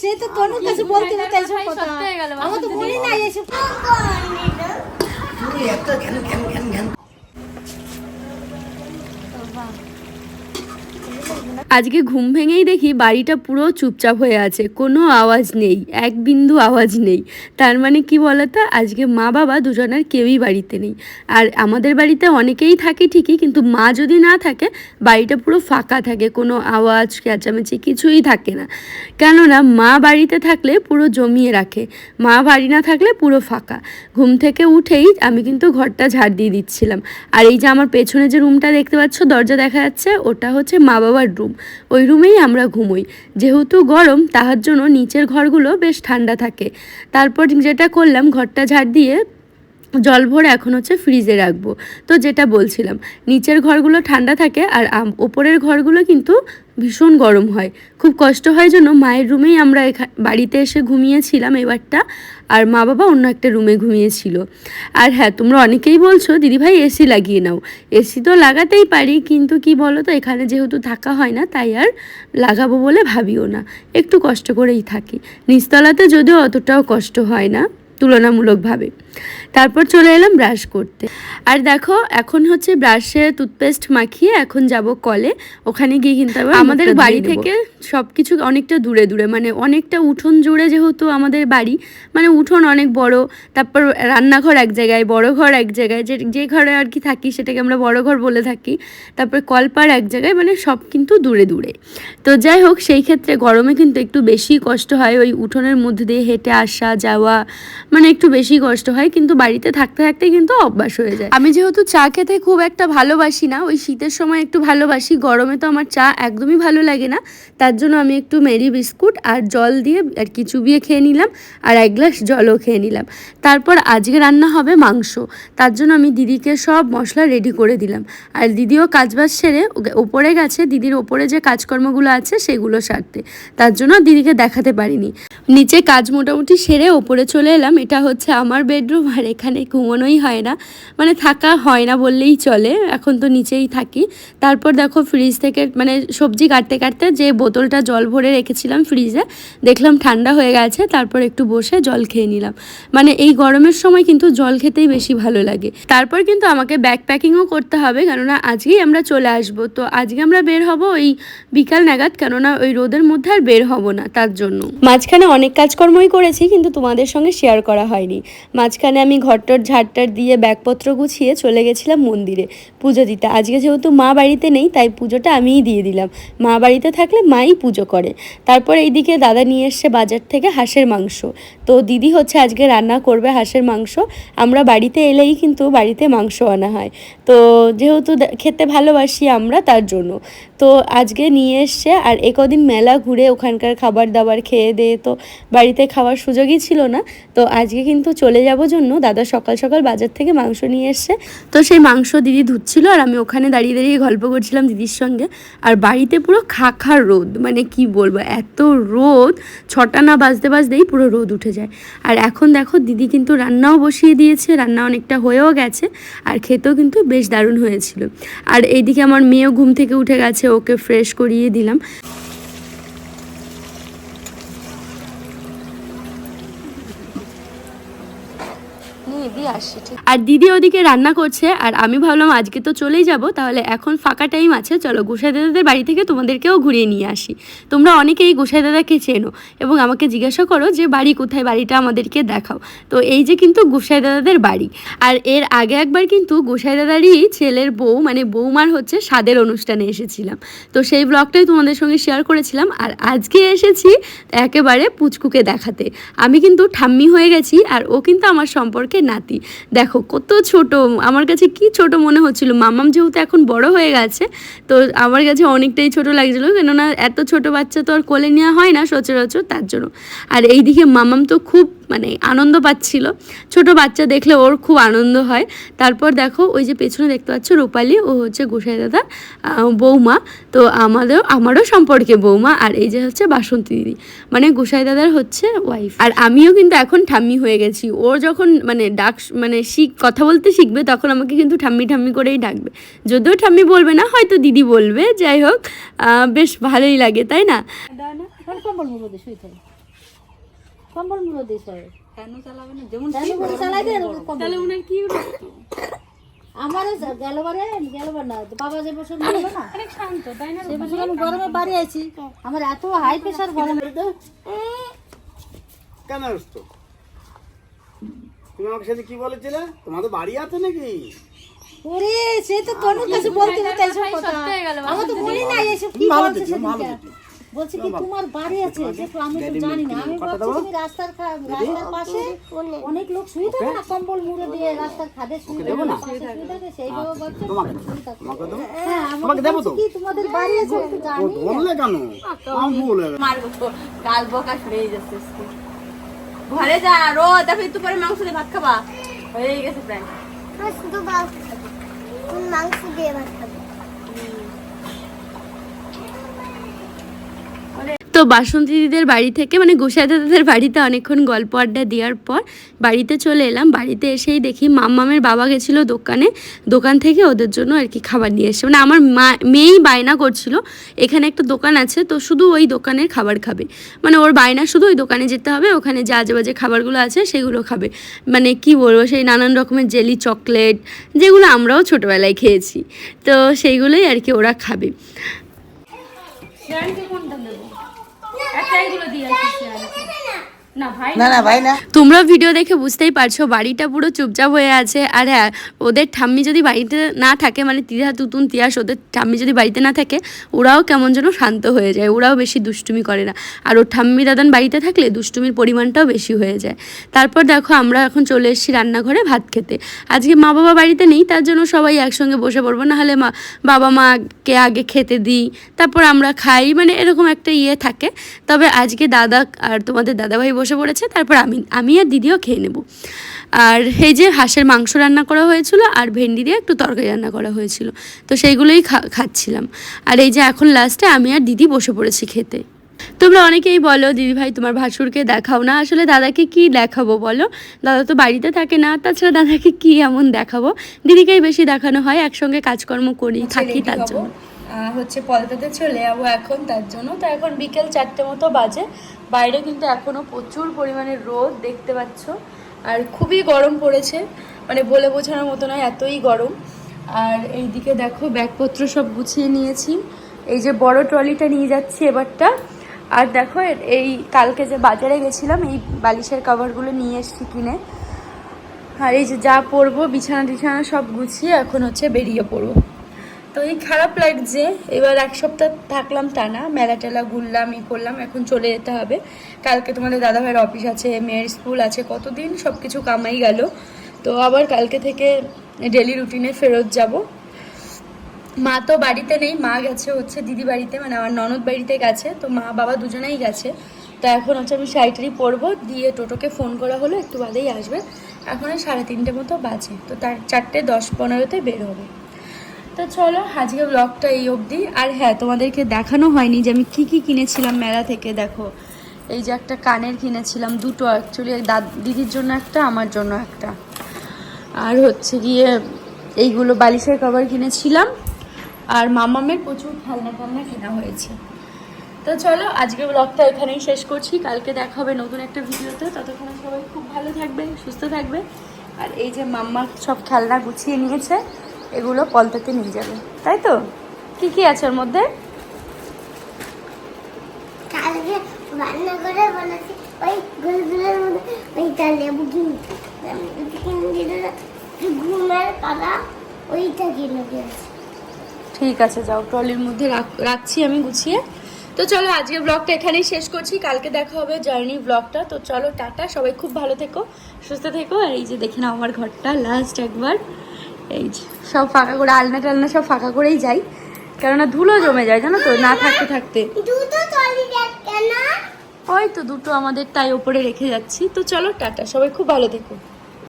সে তো তনুর কাছে বলতে হতো এইসব ভাই কথা। আমার তো মনে নাই এসব। আজকে ঘুম ভেঙেই দেখি বাড়িটা পুরো চুপচাপ হয়ে আছে, কোনো আওয়াজ নেই, এক বিন্দু আওয়াজ নেই। তার মানে কি বলতো, আজকে মা বাবা দুজনের কেউই বাড়িতে নেই। আর আমাদের বাড়িতে অনেকেই থাকে ঠিকই, কিন্তু মা যদি না থাকে, বাড়িটা পুরো ফাঁকা থাকে, কোনো আওয়াজ, চেঁচামেচি কিছুই থাকে না। কেননা মা বাড়িতে থাকলে পুরো জমিয়ে রাখে, মা বাড়ি না থাকলে পুরো ফাঁকা। ঘুম থেকে উঠেই আমি কিন্তু ঘরটা ঝাড় দিয়ে দিচ্ছিলাম। আর এই যে আমার পেছনে যে রুমটা দেখতে পাচ্ছ, দরজা দেখা যাচ্ছে, ওটা হচ্ছে মা বাবার রুম। ওই রুমেই আমরা ঘুমোই। যেহেতু গরম, তাহার জন্য নিচের ঘরগুলো বেশ ঠান্ডা থাকে। তারপর যেটা করলাম, ঘরটা ঝাড় দিয়ে জল ভরে এখন হচ্ছে ফ্রিজে রাখব। তো যেটা বলছিলাম, নিচের ঘরগুলো ঠান্ডা থাকে আর ওপরের ঘরগুলো কিন্তু ভীষণ গরম হয়। খুব কষ্ট হয় জন্য মায়ের রুমেই আমরা বাড়িতে এসে ঘুমিয়েছিলাম এবারটা আর মা বাবা অন্য একটা রুমে ঘুমিয়েছিল। আর হ্যাঁ তোমরা অনেকেই বলছো, দিদিভাই এসি লাগিয়ে নাও। এসি তো লাগাতেই পারি, কিন্তু কি বলো তো এখানে যেহেতু থাকা হয় না, তাই আর লাগাবো বলে ভাবিও না। একটু কষ্ট করেই থাকি। নিচতলাতে যদিও অতটাও কষ্ট হয় না, তুলনামূলকভাবে। তারপর চলে এলাম ব্রাশ করতে। আর দেখো এখন হচ্ছে ব্রাশে টুথপেস্ট মাখিয়ে এখন যাব কলে। ওখানে গিয়ে কিনতে হবে আমাদের বাড়ি থেকে সব কিছু অনেকটা দূরে দূরে মানে অনেকটা উঠোন জুড়ে যেহেতু আমাদের বাড়ি মানে উঠোন অনেক বড় তারপর রান্নাঘর এক জায়গায় বড় ঘর এক জায়গায় যে যে ঘরে আর কি থাকি সেটাকে আমরা বড় ঘর বলে থাকি তারপর কলপার এক জায়গায় মানে সব কিন্তু দূরে দূরে। তো যাই হোক সেই ক্ষেত্রে গরমে কিন্তু একটু বেশি কষ্ট হয় ওই উঠোনের মধ্যে দিয়ে হেঁটে আসা যাওয়া মানে একটু বেশি কষ্ট হয়। কিন্তু বাড়িতে থাকতে থাকতে কিন্তু অভ্যাস হয়ে যায়। আমি যেহেতু চা খেতে খুব একটা ভালোবাসি না, ওই শীতের সময় একটু ভালোবাসি, গরমে তো আমার চা একদমই ভালো লাগে না। তার জন্য আমি একটু মেরি বিস্কুট আর জল দিয়ে আর কি চুবিয়ে খেয়ে নিলাম আর এক গ্লাস জলও খেয়ে নিলাম। তারপর আজকে রান্না হবে মাংস। তার জন্য আমি দিদিকে সব মশলা রেডি করে দিলাম। আর দিদিও কাজবাজ সেরে ওপরে গেছে, দিদির ওপরে যে কাজকর্মগুলো আছে সেগুলো সারতে। তার জন্য দিদিকে দেখাতে পারিনি। নিচে কাজ মোটামুটি সেরে ওপরে চলে এলাম। এটা হচ্ছে আমার বেডরুম আর এখানে ঘুমানোই হয় না। মানে থাকা হয় না বললেই চলে, এখন তো নিচেই থাকি। তারপর দেখো ফ্রিজ থেকে মানে সবজি কাটতে কাটতে যে বোতলটা জল ভরে রেখেছিলাম ফ্রিজে দেখলাম ঠান্ডা হয়ে গেছে, তারপর একটু বসে জল খেয়ে নিলাম। মানে এই গরমের সময় কিন্তু জল খেতেই বেশি ভালো লাগে। তারপর কিন্তু আমাকে ব্যাগ প্যাকিংও করতে হবে, কেননা আজকেই আমরা চলে আসব। তো আজকে আমরা বের হব ওই বিকাল নাগাদ, কেননা ওই রোদের মধ্যে আর বের হব না তার জন্য। মাঝখানে অনেক কাজকর্মই করেছি, কিন্তু তোমাদের সঙ্গে শেয়ার করা হয়নি। মাঝখানে আমি ঘরটর ঝাড়টার দিয়ে ব্যাগপত্র গুছিয়ে চলে গেছিলাম মন্দিরে পুজো দিতে। আজকে যেহেতু মা বাড়িতে নেই, তাই পুজোটা আমিই দিয়ে দিলাম। মা বাড়িতে থাকলে মাই পুজো করে। তারপর এইদিকে দাদা নিয়ে এসছে বাজার থেকে হাঁসের মাংস। তো দিদি হচ্ছে আজকে রান্না করবে হাঁসের মাংস। আমরা বাড়িতে এলেই কিন্তু বাড়িতে মাংস আনা হয়। তো যেহেতু খেতে ভালোবাসি আমরা, তার জন্য। তো আজকে নিয়ে এসছে আর একদিন মেলা ঘুরে ওখানকার খাবার দাবার খেয়ে দিয়ে তো বাড়িতে খাওয়ার সুযোগই ছিল না। তো আজকে কিন্তু চলে যাব জন্য। দাদা সকাল সকাল বাজার থেকে মাংস নিয়ে এসছে। তো সেই মাংস দিদি ধুচ্ছিল আর আমি ওখানে দাঁড়িয়ে দাঁড়িয়ে গল্প করছিলাম দিদির সঙ্গে। আর বাড়িতে পুরো খাখা রোদ। মানে কি বলব, এত রোদ, ছটা না বাজতে বাজতেই পুরো রোদ উঠে যায়। আর এখন দেখো দিদি কিন্তু রান্নাও বসিয়ে দিয়েছে, রান্না অনেকটা হয়েও গেছে আর খেতেও কিন্তু বেশ দারুণ হয়েছিল। আর এইদিকে আমার মেয়েও ঘুম থেকে উঠে গেছে, ওকে ফ্রেশ করিয়ে দিলাম। আসি আর দিদি ওদিকে রান্না করছে, আর আমি ভাবলাম আজকে তো চলেই যাব, তাহলে এখন ফাঁকা টাইম আছে, চলো গোসাই দাদাদের বাড়ি থেকে তোমাদেরকেও ঘুরিয়ে নিয়ে আসি। তোমরা অনেকেই গোসাই দাদাকে চেনো, এবং আমাকে জিজ্ঞাসা করো যে বাড়ি কোথায়, বাড়িটা আমাদেরকে দেখাও। তো এই যে কিন্তু গোসাই দাদাদের বাড়ি, আর এর আগে একবার কিন্তু গোসাই দাদারই ছেলের বউ মানে বৌমার হচ্ছে স্বাদের অনুষ্ঠানে এসেছিলাম। তো সেই ব্লগটাই তোমাদের সঙ্গে শেয়ার করেছিলাম, আর আজকে এসেছি একেবারে পুচকুকে দেখাতে। আমি কিন্তু ঠাম্মি হয়ে গেছি, আর ও কিন্তু আমার সম্পর্কে নাতি। দেখো, কত ছোট, আমার কাছে কি ছোট মনে হচ্ছিল। মামাম যেহেতু এখন বড় হয়ে গেছে, তো আমার কাছে অনেকটাই ছোট লাগছিল, কেননা এত ছোট বাচ্চা তো আর কোলে নেওয়া হয় না সচরাচর, তার জন্য। আর এইদিকে মামাম তো খুব মানে আনন্দ পাচ্ছিল ছোট বাচ্চা দেখলে ওর খুব আনন্দ হয় তারপর দেখো ওই যে পেছনে দেখতে পাচ্ছ রূপালী ও হচ্ছে গোসাই দাদা বৌমা তো আমাদেরও আমারও সম্পর্কে বৌমা আর এই যে হচ্ছে বাসন্তী দিদি মানে গোসাই দাদার হচ্ছে ওয়াইফ আর আমিও কিন্তু এখন ঠাম্মি হয়ে গেছি ওর যখন মানে ডাক মানে শিখ কথা বলতে শিখবে তখন আমাকে কিন্তু ঠাম্মি ঠাম্মি করেই ডাকবে যদিও ঠাম্মি বলবে না হয়তো দিদি বলবে যাই হোক বেশ ভালোই লাগে তাই না কম্বল হয় ফ্যানও চালাবে না যেমন তাহলে করে চালাই দে কম্বল। তাহলে ওনার কি আমারও গেলবারে গেলবার না বাবা যে বছর নিল না শান্ত তাই না? সে বছর আমি গরমে বাড়ি আছি আমার এত হাই প্রেশার গরম। কেন আসতো তুমি আমাকে সাথে কি বলেছিলে? তোমাদের বাড়ি আছে নাকি? ওরে সে তো তনুর কাছে বলতে হতো কথা। সত্যি গেল, আমার তো মনে নাই এসব কি ভালো বলছে দেখি, দেখি। কি তোমার বাড়ি আছে? তো আমি তো জানি না। আমি ভাবছি তুমি রাস্তার রাস্তার পাশে অনেক। লোক শুয়ে থাকে না কম্বল মুড়ে দিয়ে রাস্তার খাদে শুয়ে থাকে পাশে শুয়ে থাকে সেইভাবে ভাবছে তোমাকে তোমাকে দেবো? হ্যাঁ আমাকে দেবো তো? কি তোমাদের বাড়ি আছে আমি জানি। বললে কেন? আমি বলে মারবো কাল বকা শুনেই যাচ্ছে ঘরে যা রো তারপরে একটু পরে মাংস দিয়ে ভাত খাবা। হয়ে গেছে প্রায়। শুধু মাংস দিয়ে ভাত তো বাসন্তী দিদিদের বাড়ি থেকে মানে গোসাই দাদাদের বাড়িতে অনেকক্ষণ গল্প আড্ডা দেওয়ার পর বাড়িতে চলে এলাম। বাড়িতে এসেই দেখি মাম্মামের বাবা গেছিল দোকানে, দোকান থেকে ওদের জন্য আর কি খাবার নিয়ে এসছে। মানে আমার মা, মেয়েই বায়না করছিল, এখানে একটা দোকান আছে, তো শুধু ওই দোকানের খাবার খাবে। মানে ওর বায়না শুধু ওই দোকানে যেতে হবে, ওখানে যে আজে বাজে খাবারগুলো আছে সেগুলো খাবে। মানে কি বলব, সেই নানান রকমের জেলি চকলেট, যেগুলো আমরাও ছোটোবেলায় খেয়েছি। তো সেইগুলোই আর কি ওরা খাবে। কোনটা একটা এগুলো দিয়ে আসছি না ভাই না না ভাই না। তোমরা ভিডিও দেখে বুঝতেই পারছ বাড়িটা পুরো চুপচাপ হয়ে আছে। আর হ্যাঁ ওদের ঠাম্মি যদি বাড়িতে না থাকে মানে তিহা তুতুন তিয়াস ওদের ঠাম্মি যদি বাড়িতে না থাকে ওরাও কেমন যেন শান্ত হয়ে যায় ওরাও বেশি দুষ্টুমি করে না। আর ওর ঠাম্মি দাদান বাড়িতে থাকলে দুষ্টুমির পরিমাণটাও বেশি হয়ে যায়। তারপর দেখো আমরা এখন চলে এসেছি রান্নাঘরে ভাত খেতে। আজকে মা বাবা বাড়িতে নেই তার জন্য সবাই একসঙ্গে বসে পড়ব। না হলে মা বাবা মাকে আগে খেতে দিই তারপর আমরা খাই মানে এরকম একটা ইয়ে থাকে। তবে আজকে দাদা আর তোমাদের দাদাভাই বসে পড়েছে তারপর আমি আমি আর দিদিও খেয়ে নেব। আর এই যে হাঁসের মাংস রান্না করা হয়েছিল আর ভেন্ডি দিয়ে একটু তরকারি রান্না করা হয়েছিল তো সেইগুলোই খা- খাচ্ছিলাম। আর এই যে এখন লাস্টে আমি আর দিদি বসে পড়েছি খেতে। তোমরা অনেকেই বলো দিদি ভাই তোমার ভাসুরকে দেখাও না। আসলে দাদাকে কি দেখাবো বলো? দাদা তো বাড়িতে থাকে না তাছাড়া দাদাকে কি এমন দেখাবো? দিদিকেই বেশি দেখানো হয় একসঙ্গে কাজকর্ম করি থাকি তার জন্য। হচ্ছে পলতাতে চলে যাব এখন তার জন্য। তো এখন বিকেল চারটে মতো বাজে। বাইরে কিন্তু এখনও প্রচুর পরিমাণে রোদ দেখতে পাচ্ছ। আর খুবই গরম পড়েছে মানে বলে বোঝানোর মতো নয়, এতই গরম। আর এইদিকে দেখো, ব্যাগপত্র সব গুছিয়ে নিয়েছি। এই যে বড় ট্রলিটা নিয়ে যাচ্ছি এবারটা। আর দেখো এই কালকে যে বাজারে গেছিলাম, এই বালিশের কভারগুলো নিয়ে এসেছি কিনে। আর এই যে যা পরবো বিছানা টিছানা সব গুছিয়ে এখন হচ্ছে বেরিয়ে পড়ব। তো এই খারাপ লাগছে এবার এক সপ্তাহ থাকলাম টানা, মেলা টেলা ঘুরলাম, ই করলাম, এখন চলে যেতে হবে। কালকে তোমাদের দাদাভাইয়ের অফিস আছে, মেয়ের স্কুল আছে, কতদিন সব কিছু কামাই গেল। তো আবার কালকে থেকে ডেলি রুটিনে ফেরত যাব। মা তো বাড়িতে নেই, মা গেছে হচ্ছে দিদি বাড়িতে মানে আমার ননদ বাড়িতে গেছে, তো মা বাবা দুজনেই গেছে। তো এখন হচ্ছে আমি শাড়িটারি পরবো, দিয়ে টোটোকে ফোন করা হলো, একটু বাদেই আসবে। এখন সাড়ে তিনটে মতো বাজে, তো তার চারটে দশ পনেরোতে বের হবে। তো চলো, আজকে ব্লগটা এই অবধি। আর হ্যাঁ তোমাদেরকে দেখানো হয়নি যে আমি কি কি কিনেছিলাম মেলা থেকে, দেখো। এই যে একটা কানের কিনেছিলাম, দুটো অ্যাকচুয়ালি দিদির জন্য একটা, আমার জন্য একটা। আর হচ্ছে গিয়ে এইগুলো বালিশের কভার কিনেছিলাম। আর মামামের প্রচুর খেলনা টালনা কেনা হয়েছে। তো চলো, আজকে ব্লগটা এখানেই শেষ করছি। কালকে দেখা হবে নতুন একটা ভিডিওতে। ততক্ষণে সবাই খুব ভালো থাকবে, সুস্থ থাকবে। আর এই যে মাম্মা সব খেলনা গুছিয়ে নিয়েছে। এগুলো পলতাতে নিয়ে যাবে। তাই তো? কি কি আছে ওর মধ্যে? রান্না করে বলেছি ওই গোলগুলোর মধ্যে ওইটা লেবু কিনে কিনে ঘুমের কাদা ওইটা কিনে ঠিক আছে যাও ট্রলির মধ্যে রাখ- রাখছি আমি গুছিয়ে। তো চলো আজকে ব্লগটা এখানেই শেষ করছি। কালকে দেখা হবে জার্নি ব্লগটা তো চলো টাটা সবাই খুব ভালো থেকো সুস্থ থেকো। আর এই যে দেখে নাও আমার ঘরটা লাস্ট একবার। এই যে সব ফাঁকা করে আলনা টালনা সব ফাঁকা করেই যাই। কেননা ধুলো জমে যায় জানো তো না থাকতে থাকতে। ওই তো দুটো আমাদের তাই ওপরে রেখে যাচ্ছি। তো চলো টাটা সবাই খুব ভালো থেকো।